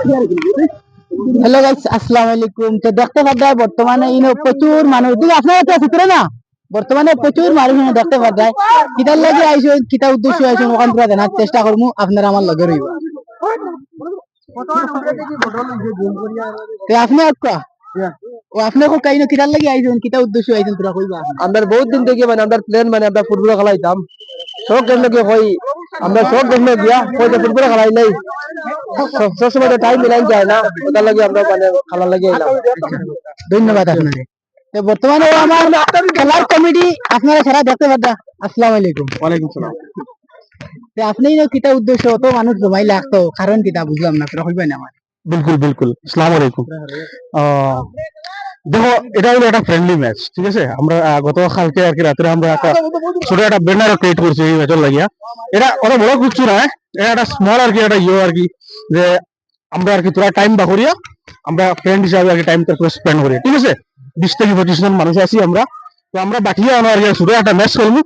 Hello guys আসসালামু আলাইকুম তো দেখতে পাচ্ছেন বর্তমানে ইনো প্রচুর মানুষ। দিকে আপনারা তো ভিতরে না? বর্তমানে প্রচুর মানুষ দেখতে পাচ্ছেন কিতার লাগে আইছো কিতা উদ্দেশ্য আইছো ওখান থেকে জানার চেষ্টা করব। আপনারা আমার লগে রইব। তো আপনি আক্কা ও আপনি কো কাইনো কিতার লাগে আইছো কিতা উদ্দেশ্য আইছো তোরা কইবা। আমরা বহুত দিন থেকে মানে আমরা প্লেন মানে আমরা ফুটবল খেলাইতাম। শখ গেল কি কই আমরা শখ গেল গিয়া কইতে ফুটবল খেলাই সবসময় টাইম যায় না। ওটার লাগে আমরা মানে খেলার লাগে এলাম। ধন্যবাদ আপনাকে। বর্তমানে আমার খেলার কমিটি আপনারা সারা দেখতে আসসালামু আলাইকুম। ওয়ালাইকুম সালাম। আপনি কিতা উদ্দেশ্য? মানুষ জমাই লাগতো কারণ কিতা? বুঝলাম না তোরা কইবেন আমার। বিলকুল বিলকুল। আসসালামু আলাইকুম। দেখো এটা হলো একটা ফ্রেন্ডলি ম্যাচ ঠিক আছে? আমরা আহ, গত কালকে আর কি রাত্রে আমরা একটা ছোট একটা ব্যানার ক্রিয়েট করছি এই ম্যাচের লাগিয়া। এটা কত বড় কিছু না এটা একটা স্মল আর কি একটা ইয়ে আর কি। যে আমরা আর কি তোরা টাইম বা করিয়া আমরা ফ্রেন্ড হিসাবে আর কি টাইম স্পেন্ড করি, ঠিক আছে? বিশ থেকে পঁচিশ জন মানুষ আছি আমরা। তো আমরা বাকিও আমরা আর কি ছোট একটা ম্যাচ করব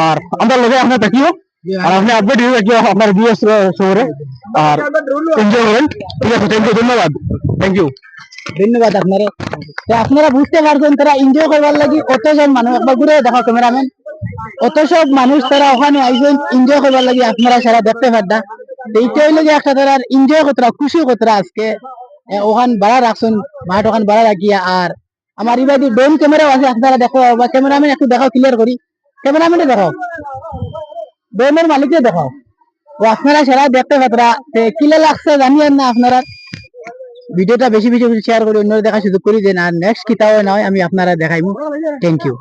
আর আমরা লগে আপনার দেখিও আর আপনি আপডেট দিয়ে দেখিও আপনার বিএস শহরে। আর এনজয় করেন। ঠিক আছে থ্যাংক ইউ ধন্যবাদ। থ্যাংক ইউ ধন্যবাদ আপনারা। তো আপনারা বুঝতে পারছেন, তারা এনজয় করবার লাগি কতজন মানুষ, একবার ঘুরে দেখো ক্যামেরাম্যান অত সব মানুষ তারা ওখানে আইসেন এনজয় করবার লাগি আপনারা সারা দেখতে পারদা। তো এইটা হইল একটা তারা এনজয় করতরা খুশি করতরা আজকে। ওখান ভাড়া রাখছেন, মাঠ ওখান ভাড়া রাখিয়া, আর আমার ইবাদি ড্রোন ক্যামেরাও আছে আপনারা দেখো, বা ক্যামেরাম্যান একটু দেখাও ক্লিয়ার করি। ক্যামেরাম্যানে দেখাও ড্রোনের মালিককে দেখাও ও, আপনারা সারা দেখতে পারতরা কিলে লাগছে জানিয়েন না আপনারা। ভিডিওটা বেশি বেশি শেয়ার করে, অন্যরা দেখা সুযোগ করি না নেক্সট কিতাও নয় আমি আপনারা দেখাইমু। Thank you